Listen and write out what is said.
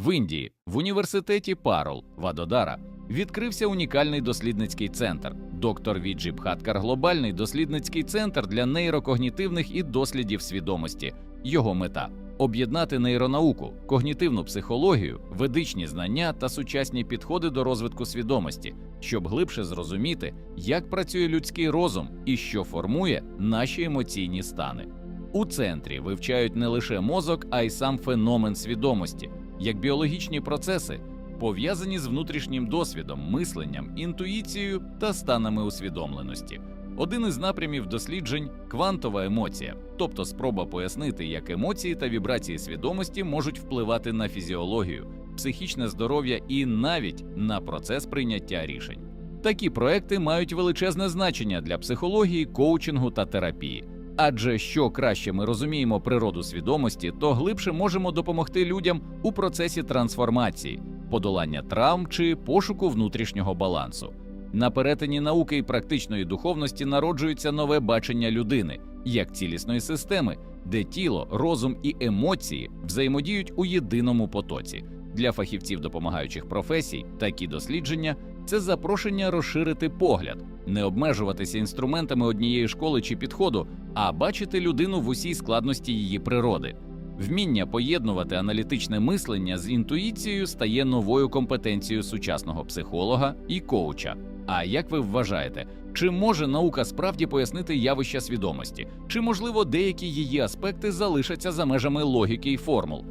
В Індії в університеті Парул Вадодара відкрився унікальний дослідницький центр. Доктор Віджі Бхаткар глобальний дослідницький центр для нейрокогнітивних і дослідів свідомості. Його мета об'єднати нейронауку, когнітивну психологію, ведичні знання та сучасні підходи до розвитку свідомості, щоб глибше зрозуміти, як працює людський розум і що формує наші емоційні стани. У центрі вивчають не лише мозок, а й сам феномен свідомості, як біологічні процеси, пов'язані з внутрішнім досвідом, мисленням, інтуїцією та станами усвідомленості. Один із напрямів досліджень квантова емоція, тобто спроба пояснити, як емоції та вібрації свідомості можуть впливати на фізіологію, психічне здоров'я і навіть на процес прийняття рішень. Такі проекти мають величезне значення для психології, коучингу та терапії. Адже що краще ми розуміємо природу свідомості, то глибше можемо допомогти людям у процесі трансформації, подолання травм чи пошуку внутрішнього балансу. На перетині науки і практичної духовності народжується нове бачення людини як цілісної системи, де тіло, розум і емоції взаємодіють у єдиному потоці. Для фахівців допомагаючих професій такі дослідження це запрошення розширити погляд, не обмежуватися інструментами однієї школи чи підходу, а бачити людину в усій складності її природи. Вміння поєднувати аналітичне мислення з інтуїцією стає новою компетенцією сучасного психолога і коуча. А як ви вважаєте, чи може наука справді пояснити явища свідомості? Чи можливо деякі її аспекти залишаться за межами логіки і формул?